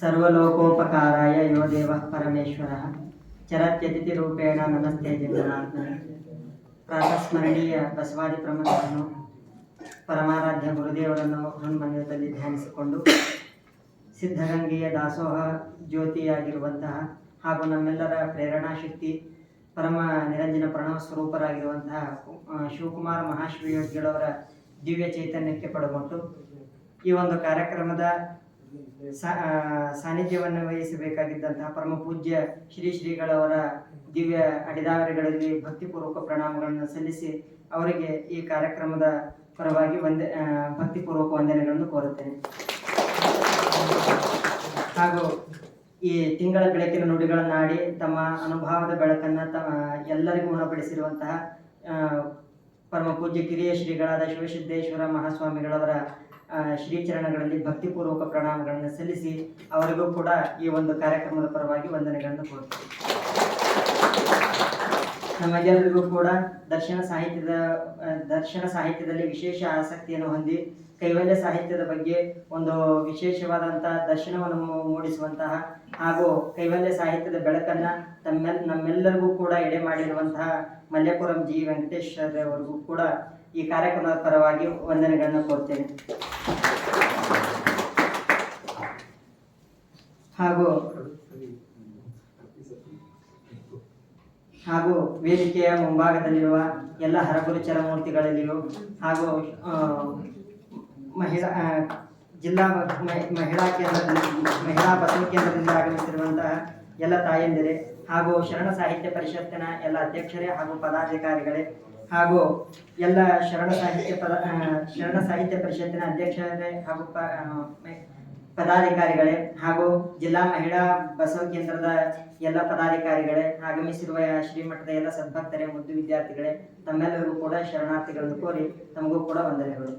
ಸರ್ವಲೋಕೋಪಕಾರಾಯ ಯೋ ದೇವ ಪರಮೇಶ್ವರ. ಚರತ್ಯತಿಥಿರೂಪೇಣ ನಮಸ್ತೆ ಜಗನ್ನಾಥನ. ಪ್ರಾತಸ್ಮರಣೀಯ ಬಸವಾದಿ ಪ್ರಮುಖರನ್ನು, ಪರಮಾರಾಧ್ಯ ಗುರುದೇವರನ್ನು ಹನುಮಂದಿರದಲ್ಲಿ ಧ್ಯಾನಿಸಿಕೊಂಡು, ಸಿದ್ಧಗಂಗೆಯ ದಾಸೋಹ ಜ್ಯೋತಿಯಾಗಿರುವಂತಹ ಹಾಗೂ ನಮ್ಮೆಲ್ಲರ ಪ್ರೇರಣಾ ಶಕ್ತಿ, ಪರಮ ನಿರಂಜನ ಪ್ರಣವ ಸ್ವರೂಪರಾಗಿರುವಂತಹ ಶಿವಕುಮಾರ ಮಹಾಶಿವಯೋಗಿಗಳವರ ದಿವ್ಯ ಚೈತನ್ಯಕ್ಕೆ ಪಡಗೊಂಡು ಈ ಒಂದು ಕಾರ್ಯಕ್ರಮದ ಸಾನ್ನಿಧ್ಯವನ್ನು ವಹಿಸಬೇಕಾಗಿದ್ದಂತಹ ಪರಮ ಪೂಜ್ಯ ಶ್ರೀ ಶ್ರೀಗಳವರ ದಿವ್ಯ ಅಡಿದಾವರಿಗಳಲ್ಲಿ ಭಕ್ತಿಪೂರ್ವಕ ಪ್ರಣಾಮಗಳನ್ನು ಸಲ್ಲಿಸಿ ಅವರಿಗೆ ಈ ಕಾರ್ಯಕ್ರಮದ ಪರವಾಗಿ ವಂದ ಭಕ್ತಿಪೂರ್ವಕ ವಂದನೆಗಳನ್ನು ಕೋರುತ್ತೇನೆ. ಹಾಗೂ ಈ ತಿಂಗಳ ಬೆಳಕಿನ ನುಡಿಗಳನ್ನಾಡಿ ತಮ್ಮ ಅನುಭವದ ಬೆಳಕನ್ನು ತಮ್ಮ ಎಲ್ಲರಿಗೂ ಉಣಪಡಿಸಿರುವಂತಹ ಪರಮ ಪೂಜ್ಯ ಕಿರಿಯ ಶ್ರೀಗಳಾದ ಶಿವಸಿದ್ದೇಶ್ವರ ಮಹಾಸ್ವಾಮಿಗಳವರ ಶ್ರೀಚರಣಗಳಲ್ಲಿ ಭಕ್ತಿಪೂರ್ವಕ ಪ್ರಣಾಮಗಳನ್ನು ಸಲ್ಲಿಸಿ ಅವರಿಗೂ ಕೂಡ ಈ ಒಂದು ಕಾರ್ಯಕ್ರಮದ ಪರವಾಗಿ ವಂದನೆಗಳನ್ನು ಕೊಡ್ತೀವಿ ನಮಗೆಲ್ಲರಿಗೂ ಕೂಡ ದರ್ಶನ ಸಾಹಿತ್ಯದ ದರ್ಶನ ಸಾಹಿತ್ಯದಲ್ಲಿ ವಿಶೇಷ ಆಸಕ್ತಿಯನ್ನು ಹೊಂದಿ ಕೈವಲ್ಯ ಸಾಹಿತ್ಯದ ಬಗ್ಗೆ ಒಂದು ವಿಶೇಷವಾದಂತಹ ದರ್ಶನವನ್ನು ಮೂಡಿಸುವಂತಹ ಹಾಗೂ ಕೈವಲ್ಯ ಸಾಹಿತ್ಯದ ಬೆಳಕನ್ನ ತಮ್ಮೆಲ್, ನಮ್ಮೆಲ್ಲರಿಗೂ ಕೂಡ ಎಡೆ ಮಾಡಿರುವಂತಹ ಮಲ್ಯಪುರಂ ಜಿ ವೆಂಕಟೇಶ್ವರ ಅವರಿಗೂ ಕೂಡ ಈ ಕಾರ್ಯಕ್ರಮದ ಪರವಾಗಿ ವಂದನೆಗಳನ್ನು ಕೋರ್ತೇನೆ. ಹಾಗೂ ಹಾಗೂ ವೇದಿಕೆಯ ಮುಂಭಾಗದಲ್ಲಿರುವ ಎಲ್ಲ ಹರಗುರುಚರ ಮೂರ್ತಿಗಳಲ್ಲಿಯೂ ಹಾಗೂ ಮಹಿಳಾ ಜಿಲ್ಲಾ ಮಹಿಳಾ ಕೇಂದ್ರದಲ್ಲಿ, ಮಹಿಳಾ ಬಸವ ಕೇಂದ್ರದಿಂದ ಆಗಮಿಸಿರುವಂತಹ ಎಲ್ಲ ತಾಯಂದಿರೆ ಹಾಗೂ ಶರಣ ಸಾಹಿತ್ಯ ಪರಿಷತ್ತಿನ ಎಲ್ಲ ಅಧ್ಯಕ್ಷರೇ ಹಾಗೂ ಪದಾಧಿಕಾರಿಗಳೇ ಹಾಗೂ ಎಲ್ಲ ಶರಣ ಸಾಹಿತ್ಯ ಪದ ಶರಣ ಸಾಹಿತ್ಯ ಪರಿಷತ್ತಿನ ಅಧ್ಯಕ್ಷರೇ ಹಾಗೂ ಪದಾಧಿಕಾರಿಗಳೇ ಹಾಗೂ ಜಿಲ್ಲಾ ಮಹಿಳಾ ಬಸವ ಕೇಂದ್ರದ ಎಲ್ಲ ಪದಾಧಿಕಾರಿಗಳೇ ಆಗಮಿಸಿರುವ ಶ್ರೀಮಠದ ಎಲ್ಲ ಸದ್ಭಕ್ತರೇ ಮತ್ತು ವಿದ್ಯಾರ್ಥಿಗಳೇ, ತಮ್ಮೆಲ್ಲರಿಗೂ ಕೂಡ ಶರಣಾರ್ಥಿಗಳನ್ನು ಕೋರಿ ತಮಗೂ ಕೂಡ ವಂದನೆಗಳು.